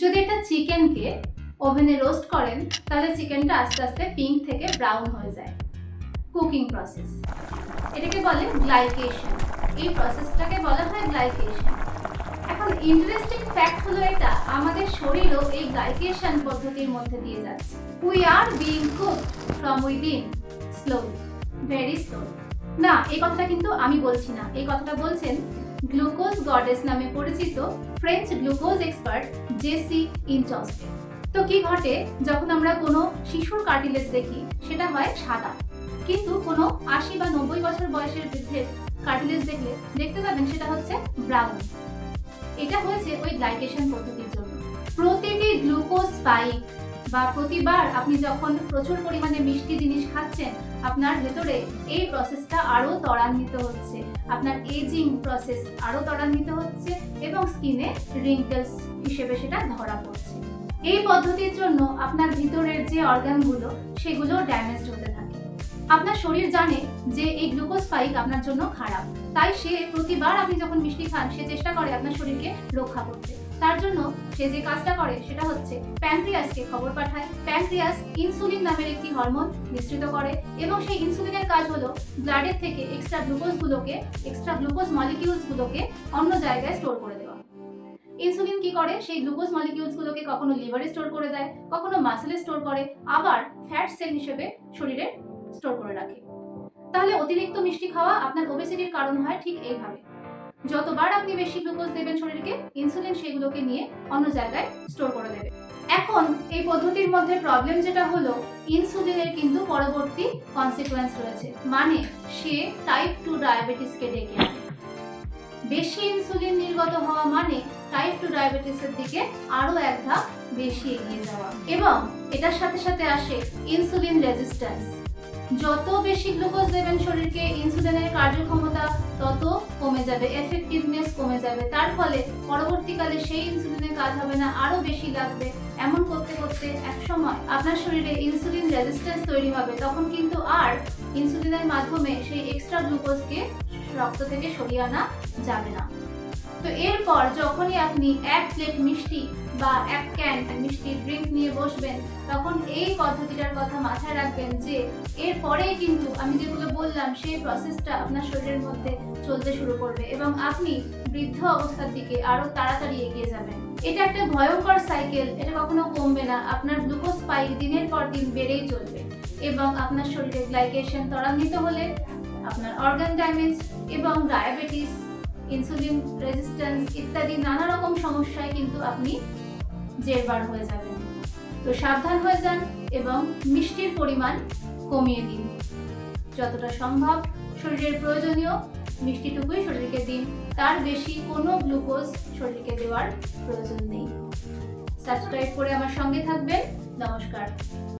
যদি একটা চিকেনকে ওভেনে রোস্ট করেন, তাহলে চিকেনটা আস্তে আস্তে পিঙ্ক থেকে ব্রাউন হয়ে যায়। Cooking process. এটাকে বলে গ্লাইকেশন। এই প্রসেসটাকে বলা হয় গ্লাইকেশন। এখন ইন্টারেস্টিং ফ্যাক্ট হলো এটা, আমাদের শরীরও এই গ্লাইকেশন পদ্ধতির মধ্যে দিয়ে যাচ্ছে। We are being cook from within slowly very slow না, এই কথাটা কিন্তু আমি বলছি না। এই কথাটা বলছেন গ্লুকোজ গডেস নামে পরিচিত French glucose expert Jessie Inchauspe তো কি ঘটে? যখন আমরা কোনো শিশুর কার্টিলেজ দেখি, সেটা হয় সাদা। কিন্তু কোনো আশি বা নব্বই বছর বয়সের বৃদ্ধের কার্টিলেজ দেখলে দেখতে পাবেন সেটা হচ্ছে ব্রাউন এটা হয়েছে ওই গ্লাইকেশন পদ্ধতির জন্য। প্রতিটি গ্লুকোজ স্পাইক বা প্রতিবার আপনি যখন প্রচুর পরিমাণে মিষ্টি জিনিস খাচ্ছেন, আপনার ভেতরে এই প্রসেসটা আরও ত্বরান্বিত হচ্ছে। আপনার এজিং প্রসেস আরও ত্বরান্বিত হচ্ছে এবং স্কিনে রিঙ্কেলস হিসেবে সেটা ধরা পড়ছে। এই পদ্ধতির জন্য আপনার ভিতরের যে অর্গানগুলো সেগুলো ড্যামেজড হতে থাকে। আপনার শরীর জানে যে এই গ্লুকোজ স্পাইক আপনার জন্য খারাপ। তাই সে প্রতিবার আপনি যখন মিষ্টি খান, সে চেষ্টা করে আপনার শরীরকে রক্ষা করতে। তার জন্য সে যে কাজটা করে সেটা হচ্ছে প্যানক্রিয়াসকে খবর পাঠায়। প্যানক্রিয়াস ইনসুলিন নামের একটি হরমোন নিঃসৃত করে এবং সেই ইনসুলিনের কাজ হলো ব্লাডের থেকে এক্সট্রা গ্লুকোজগুলোকে, এক্সট্রা গ্লুকোজ মলিকিউলসগুলোকে অন্য জায়গায় স্টোর করে দেওয়া। ইনসুলিন কি করে? সেই গ্লুকোজ মলিকিউলসগুলোকে কখনো লিভারে স্টোর করে দেয়, কখনো মাসেলে স্টোর করে, আবার ফ্যাট সেল হিসেবে শরীরে স্টোর করে রাখে। তাহলে অতিরিক্ত মিষ্টি খাওয়া আপনার ওবেসিটির কারণ হয় ঠিক এইভাবে। যতবার আপনি বেশি গ্লুকোজ দেবেন শরীরকে, ইনসুলিন সেগুলোকে নিয়ে অন্য জায়গায় স্টোর করে দেবে। এখন এই পদ্ধতির মধ্যে প্রবলেম যেটা হলো, ইনসুলিনের কিন্তু পরবর্তী কনসিকোয়েন্স রয়েছে। মানে সে টাইপ টু ডায়াবেটিসকে ডেকে আনে। বেশি ইনসুলিন নির্গত হওয়া মানে টাইপ টু ডায়াবেটিসের দিকে আরও এক ধাপ বেশি এগিয়ে যাওয়া। এবং এটার সাথে সাথে আসে ইনসুলিন রেজিস্ট্যান্স যত বেশি গ্লুকোজ দেবেন শরীরকে ইনসুলিনের কার্যক্ষমতা তত কমে যাবে এফেক্টিভনেস কমে যাবে। তার ফলে পরবর্তীকালে সেই ইনসুলিনের কাজ হবে না আরও বেশি লাগবে। এমন করতে করতে এক সময় আপনার শরীরে ইনসুলিন রেজিস্ট্যান্স তৈরি হবে, তখন কিন্তু আর ইনসুলিনের মাধ্যমে সেই এক্সট্রা গ্লুকোজকে রক্ত থেকে সরিয়ে আনা যাবে না। তো এরপর যখনই আপনি এক প্লেট মিষ্টি বা এক ক্যান মিষ্টি ড্রিঙ্ক নিয়ে বসবেন, তখন এই পদ্ধতিটার কথা মাথায় রাখবেন যে এরপরেই কিন্তু আমি যেগুলো বললাম, সেই প্রসেসটা আপনার শরীরের মধ্যে চলতে শুরু করবে এবং আপনি বৃদ্ধ অবস্থার দিকে আরও তাড়াতাড়ি এগিয়ে যাবেন। এটা একটা ভয়ঙ্কর সাইকেল এটা কখনো কমবে না। আপনার গ্লুকোজ স্পাইক দিনের পর দিন বেড়েই চলবে এবং আপনার শরীরে গ্লাইকেশন ত্বরান্বিত হলে, আপনার অর্গান ড্যামেজ এবং ডায়াবেটিস ইনসুলিন রেজিস্ট্যান্স ইত্যাদি নানা রকম সমস্যায় কিন্তু আপনি জেরবার হয়ে যাবেন। তো সাবধান হয়ে যান এবং মিষ্টির পরিমাণ কমিয়ে দিন। যতটা সম্ভব শরীরের প্রয়োজনীয় মিষ্টিটুকুই শরীরকে দিন। তার বেশি কোনো গ্লুকোজ শরীরকে দেওয়ার প্রয়োজন নেই। সাবস্ক্রাইব করে আমার সঙ্গে থাকবেন। নমস্কার।